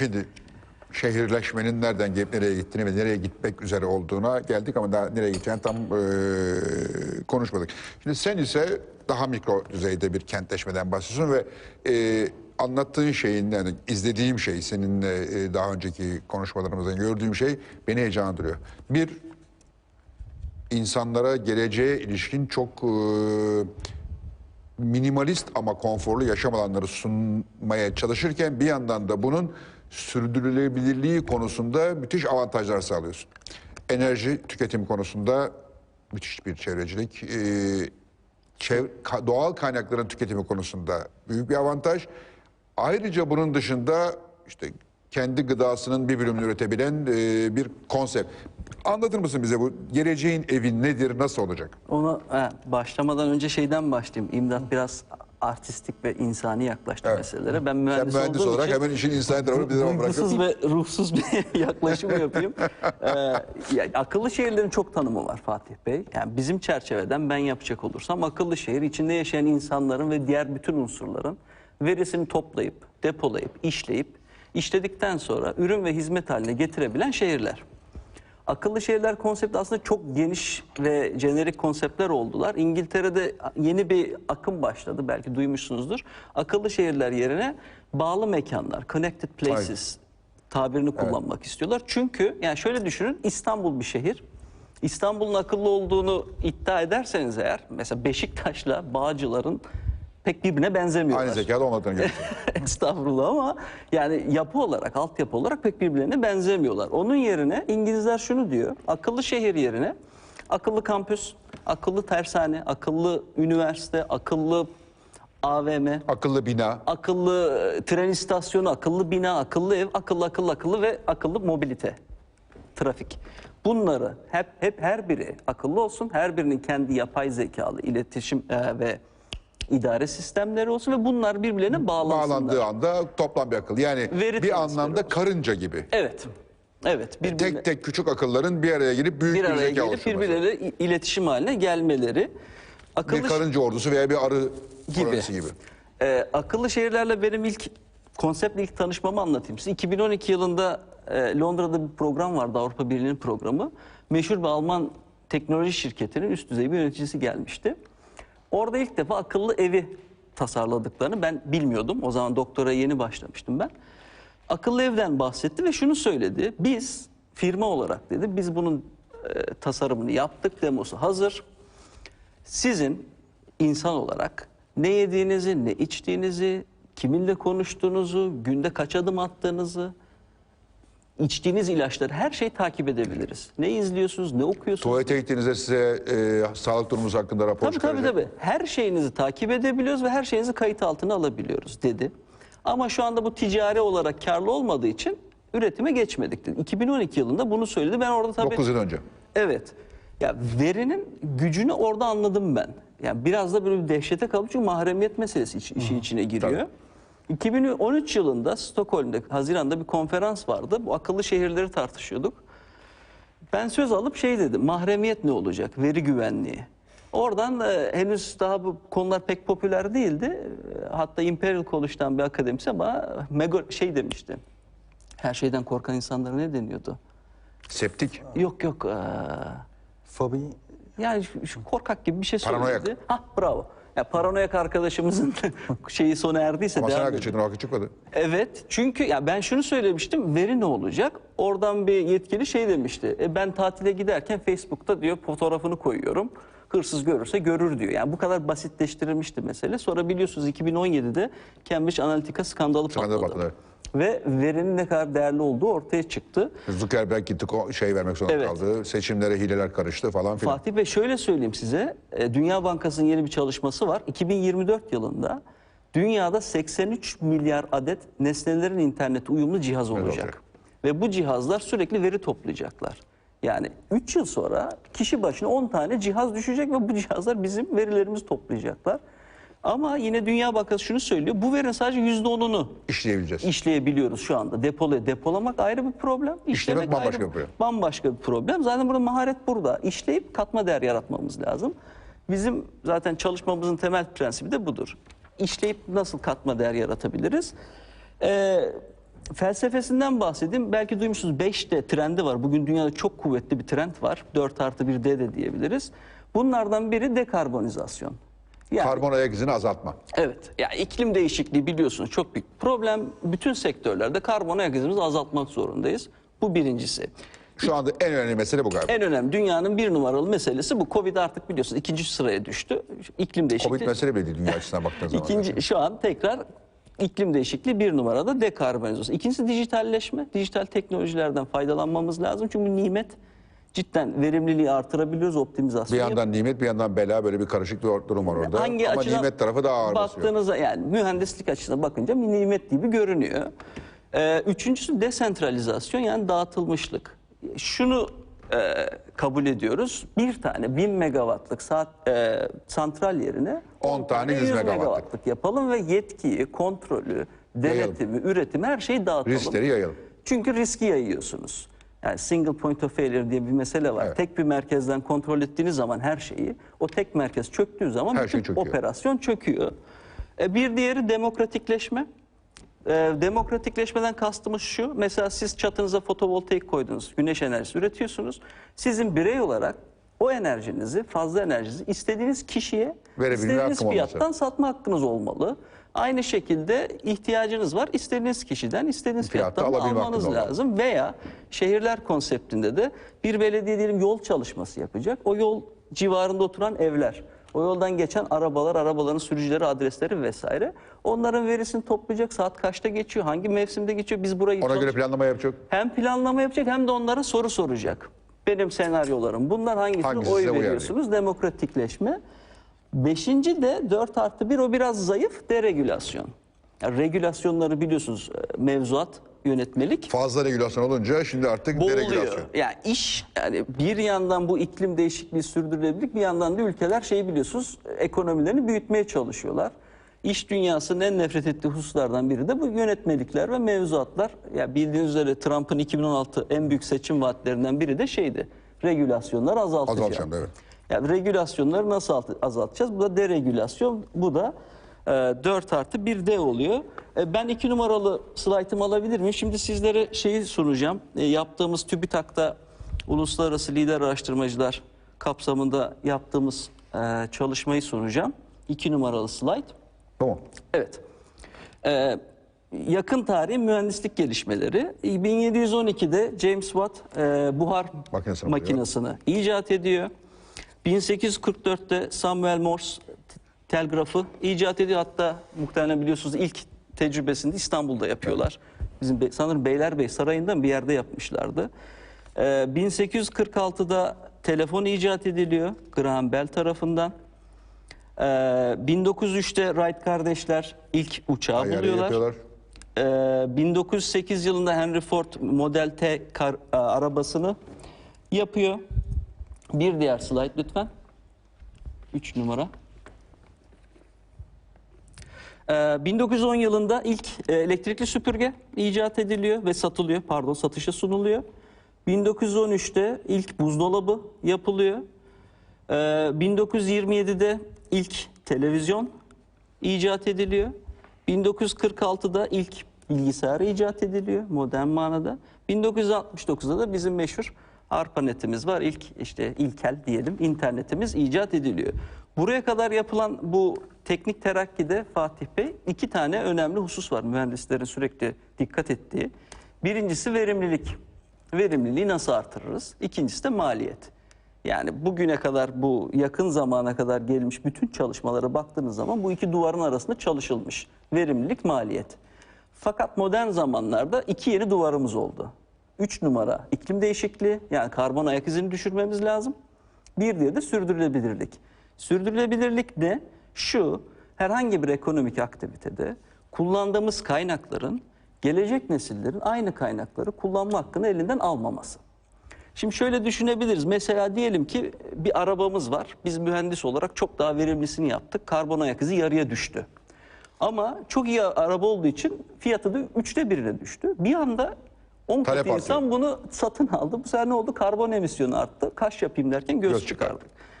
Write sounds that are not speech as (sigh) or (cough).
Şimdi şehirleşmenin nereden gelip nereye gittiğini ve nereye gitmek üzere olduğuna geldik ama daha nereye gideceğini tam e, konuşmadık. Şimdi sen ise daha mikro düzeyde bir kentleşmeden bahsediyorsun ve e, anlattığın şeyin yani izlediğim şey seninle e, daha önceki konuşmalarımızdan gördüğüm şey beni heyecanlandırıyor. Bir insanlara geleceğe ilişkin çok e, minimalist ama konforlu yaşam alanları sunmaya çalışırken bir yandan da bunun sürdürülebilirliği konusunda müthiş avantajlar sağlıyorsun. Enerji tüketimi konusunda müthiş bir çevrecilik, e, çev- doğal kaynakların tüketimi konusunda büyük bir avantaj. Ayrıca bunun dışında işte kendi gıdasının bir bölümünü üretebilen e, bir konsept. Anlatır mısın bize bu geleceğin evi nedir, nasıl olacak? Ona he, başlamadan önce şeyden başlayayım. İmdat biraz artistik ve insani yaklaştı Evet. meselelere. Ben Sen mühendis, mühendis olduğum olarak için hemen işin insan tarafını bir tarafa bırakıp duygusuz ve ruhsuz bir (laughs) yaklaşım yapayım. (laughs) Ee, ya, akıllı şehirlerin çok tanımı var Fatih Bey. Yani bizim çerçeveden ben yapacak olursam akıllı şehir içinde yaşayan insanların ve diğer bütün unsurların verisini toplayıp, depolayıp, işleyip, işledikten sonra ürün ve hizmet haline getirebilen şehirler. Akıllı şehirler konsepti aslında çok geniş ve jenerik konseptler oldular. İngiltere'de yeni bir akım başladı belki duymuşsunuzdur. Akıllı şehirler yerine bağlı mekanlar, connected places tabirini kullanmak istiyorlar. Çünkü yani şöyle düşünün İstanbul bir şehir. İstanbul'un akıllı olduğunu iddia ederseniz eğer mesela Beşiktaş'la Bağcılar'ın pek birbirine benzemiyorlar. aynı zekalı olmadığını (laughs) görüyorsun. Estağfurullah ama yani yapı olarak, altyapı olarak pek birbirlerine benzemiyorlar. Onun yerine İngilizler şunu diyor. Akıllı şehir yerine akıllı kampüs, akıllı tersane, akıllı üniversite, akıllı AVM, Akıllı bina. akıllı e, tren istasyonu, akıllı bina, akıllı ev, akıllı akıllı akıllı ve akıllı mobilite, trafik. Bunları hep hep her biri akıllı olsun. Her birinin kendi yapay zekalı iletişim e, ve idare sistemleri olsun ve bunlar birbirlerine bağlansınlar. bağlandığı anda toplam bir akıl. Yani Veri bir anlamda karınca gibi. Evet. Evet. Birbirine, Tek tek küçük akılların bir araya gelip büyük bir bir, araya zeka gelip birbirleriyle iletişim haline gelmeleri. Akıllı Bir karınca ordusu veya bir arı Gibi. gibi. Ee, akıllı şehirlerle benim ilk konseptle ilk tanışmamı anlatayım size. 2012 yılında e, Londra'da bir program vardı Avrupa Birliği'nin programı. Meşhur bir Alman teknoloji şirketinin üst düzey bir yöneticisi gelmişti. Orada ilk defa akıllı evi tasarladıklarını ben bilmiyordum. O zaman doktora yeni başlamıştım ben. Akıllı evden bahsetti ve şunu söyledi. Biz firma olarak dedi biz bunun e, tasarımını yaptık, demosu hazır. Sizin insan olarak ne yediğinizi, ne içtiğinizi, kiminle konuştuğunuzu, günde kaç adım attığınızı, içtiğiniz ilaçları her şeyi takip edebiliriz. Ne izliyorsunuz, ne okuyorsunuz? Tuvalete gittiğinizde size e, sağlık durumunuz hakkında rapor Tabii tabii çıkaracak. tabii. Her şeyinizi takip edebiliyoruz ve her şeyinizi kayıt altına alabiliyoruz dedi. Ama şu anda bu ticari olarak karlı olmadığı için üretime geçmedik dedi. 2012 yılında bunu söyledi. Ben orada tabii 9 yıl önce. Evet. Ya verinin gücünü orada anladım ben. Yani biraz da böyle bir dehşete kaldım çünkü mahremiyet meselesi iç- işin içine giriyor. 2013 yılında Stockholm'da Haziran'da bir konferans vardı. Bu akıllı şehirleri tartışıyorduk. Ben söz alıp şey dedim. Mahremiyet ne olacak? Veri güvenliği. Oradan e, henüz daha bu konular pek popüler değildi. E, hatta Imperial College'dan bir akademisyen bana mega şey demişti. Her şeyden korkan insanlara ne deniyordu? Septik. Yok yok. e, Fobi yani şu, korkak gibi bir şey Paranoyak. söyledi. Ha bravo. Ya paranoyak arkadaşımızın (laughs) şeyi sona erdiyse Ama sen haklı çıktın, çıkmadı. Evet çünkü ya ben şunu söylemiştim veri ne olacak? Oradan bir yetkili şey demişti. E, ben tatile giderken Facebook'ta diyor fotoğrafını koyuyorum. Hırsız görürse görür diyor. Yani bu kadar basitleştirilmişti mesele. Sonra biliyorsunuz 2017'de Cambridge Analytica skandalı Skandalı patladı. patladı, Ve verinin ne kadar değerli olduğu ortaya çıktı. Zuckerberg gitti şey vermek zorunda Evet. kaldı. Seçimlere hileler karıştı falan filan. Fatih Bey şöyle söyleyeyim size. E, Dünya Bankası'nın yeni bir çalışması var. 2024 yılında dünyada 83 milyar adet nesnelerin internete uyumlu cihaz olacak. olacak. Ve bu cihazlar sürekli veri toplayacaklar. Yani 3 yıl sonra kişi başına 10 tane cihaz düşecek ve bu cihazlar bizim verilerimizi toplayacaklar. Ama yine Dünya Bankası şunu söylüyor. Bu verinin sadece %10'unu İşleyebileceğiz. işleyebiliyoruz şu anda. Depolu, depolamak ayrı bir problem. işlemek bambaşka ayrı bir problem. Bambaşka bir problem. Zaten burada maharet burada. İşleyip katma değer yaratmamız lazım. Bizim zaten çalışmamızın temel prensibi de budur. İşleyip nasıl katma değer yaratabiliriz? Ee, felsefesinden bahsedeyim. Belki duymuşsunuz 5D trendi var. Bugün dünyada çok kuvvetli bir trend var. 4 artı 1 D de diyebiliriz. Bunlardan biri dekarbonizasyon. Yani, Karbon ayak izini azaltma. Evet. Ya iklim değişikliği biliyorsunuz çok büyük problem. Bütün sektörlerde karbon ayak izimizi azaltmak zorundayız. Bu birincisi. Şu anda en önemli mesele bu galiba. En önemli dünyanın bir numaralı meselesi bu. Covid artık biliyorsunuz ikinci sıraya düştü. İklim değişikliği. Covid mesele bile değil dünya açısından baktığın zaman. İkinci şu an tekrar iklim değişikliği bir numarada dekarbonizasyon. İkincisi dijitalleşme. Dijital teknolojilerden faydalanmamız lazım. Çünkü nimet cidden verimliliği artırabiliyoruz Bir optimizasyon. yandan nimet bir yandan bela böyle bir karışık bir durum var orada. Hangi Ama açıdan nimet tarafı daha ağır basıyor. baktığınızda yani mühendislik açısından bakınca bir nimet gibi görünüyor. Ee, üçüncüsü desentralizasyon yani dağıtılmışlık. Şunu e, kabul ediyoruz. Bir tane 1000 megawattlık saat, e, santral yerine 10 tane 100 megawattlık. yapalım ve yetkiyi, kontrolü, denetimi, üretimi her şeyi dağıtalım. Riskleri yayalım. Çünkü riski yayıyorsunuz. Yani single point of failure diye bir mesele var. Evet. Tek bir merkezden kontrol ettiğiniz zaman her şeyi, o tek merkez çöktüğü zaman Her bütün şey çöküyor. operasyon çöküyor. E, bir diğeri demokratikleşme. E, demokratikleşmeden kastımız şu. Mesela siz çatınıza fotovoltaik koydunuz, güneş enerjisi üretiyorsunuz. Sizin birey olarak o enerjinizi, fazla enerjinizi istediğiniz kişiye, istediğiniz hakkım olması. fiyattan satma hakkınız olmalı. Aynı şekilde ihtiyacınız var. İstediğiniz kişiden istediğiniz Fiyatta fiyattan alabilme almanız hakkın olmalı. lazım. Veya şehirler konseptinde de bir belediye diyelim yol çalışması yapacak. O yol civarında oturan evler, o yoldan geçen arabalar, arabaların sürücüleri, adresleri vesaire. Onların verisini toplayacak. Saat kaçta geçiyor, hangi mevsimde geçiyor? Biz burayı Ona göre planlama yapacak. hem planlama yapacak hem de onlara soru soracak. Benim senaryolarım bunlar hangisine Hangisi oy size uyar veriyorsunuz? Demokratikleşme. Beşinci de 4 artı 1 o biraz zayıf deregülasyon. Yani regülasyonları biliyorsunuz e, mevzuat, yönetmelik Fazla regülasyon olunca şimdi artık boğuluyor. deregülasyon. Yani iş yani bir yandan bu iklim değişikliği sürdürülebilir bir yandan da ülkeler şeyi biliyorsunuz ekonomilerini büyütmeye çalışıyorlar. İş dünyasının en nefret ettiği hususlardan biri de bu yönetmelikler ve mevzuatlar. Ya bildiğiniz üzere Trump'ın 2016 en büyük seçim vaatlerinden biri de şeydi. Regülasyonları azaltacağım. Azaltacağım, evet. Yani regülasyonları nasıl alt- azaltacağız? Bu da deregülasyon. Bu da e, 4 artı 1 D oluyor. E, ben 2 numaralı slaytımı alabilir miyim? Şimdi sizlere şeyi sunacağım. E, yaptığımız TÜBİTAK'ta Uluslararası Lider Araştırmacılar kapsamında yaptığımız e, çalışmayı sunacağım. 2 numaralı slayt. Tamam. Evet. Ee, yakın tarih mühendislik gelişmeleri. 1712'de James Watt e, buhar Makinesini makinesini icat ediyor. 1844'te Samuel Morse telgrafı icat ediyor. Hatta muhtemelen biliyorsunuz ilk tecrübesini İstanbul'da yapıyorlar. Bizim be- sanırım Beylerbeyi Sarayı'nda bir yerde yapmışlardı. Ee, 1846'da telefon icat ediliyor Graham Bell tarafından. Ee, 1903'te Wright kardeşler ilk uçağı Ayarı buluyorlar. yapıyorlar. Ee, 1908 yılında Henry Ford Model T kar- e, arabasını yapıyor. Bir diğer slide lütfen. 3 numara. Ee, 1910 yılında ilk e, elektrikli süpürge icat ediliyor ve satılıyor. Pardon satışa sunuluyor. 1913'te ilk buzdolabı yapılıyor. Ee, 1927'de ilk televizyon icat ediliyor. 1946'da ilk bilgisayar icat ediliyor modern manada. 1969'da da bizim meşhur ARPANET'imiz var. İlk işte ilkel diyelim internetimiz icat ediliyor. Buraya kadar yapılan bu teknik terakkide Fatih Bey iki tane önemli husus var mühendislerin sürekli dikkat ettiği. Birincisi verimlilik. Verimliliği nasıl artırırız? İkincisi de maliyet. Yani bugüne kadar bu yakın zamana kadar gelmiş bütün çalışmalara baktığınız zaman bu iki duvarın arasında çalışılmış. Verimlilik, maliyet. Fakat modern zamanlarda iki yeni duvarımız oldu. Üç numara iklim değişikliği yani karbon ayak izini düşürmemiz lazım. Bir diğeri de sürdürülebilirlik. Sürdürülebilirlik ne? Şu herhangi bir ekonomik aktivitede kullandığımız kaynakların gelecek nesillerin aynı kaynakları kullanma hakkını elinden almaması. Şimdi şöyle düşünebiliriz. Mesela diyelim ki bir arabamız var. Biz mühendis olarak çok daha verimlisini yaptık. Karbon ayak izi yarıya düştü. Ama çok iyi araba olduğu için fiyatı da üçte birine düştü. Bir anda 10 Talep kat insan bunu satın aldı. Bu sefer ne oldu? Karbon emisyonu arttı. Kaş yapayım derken göz, Göz çıkardık.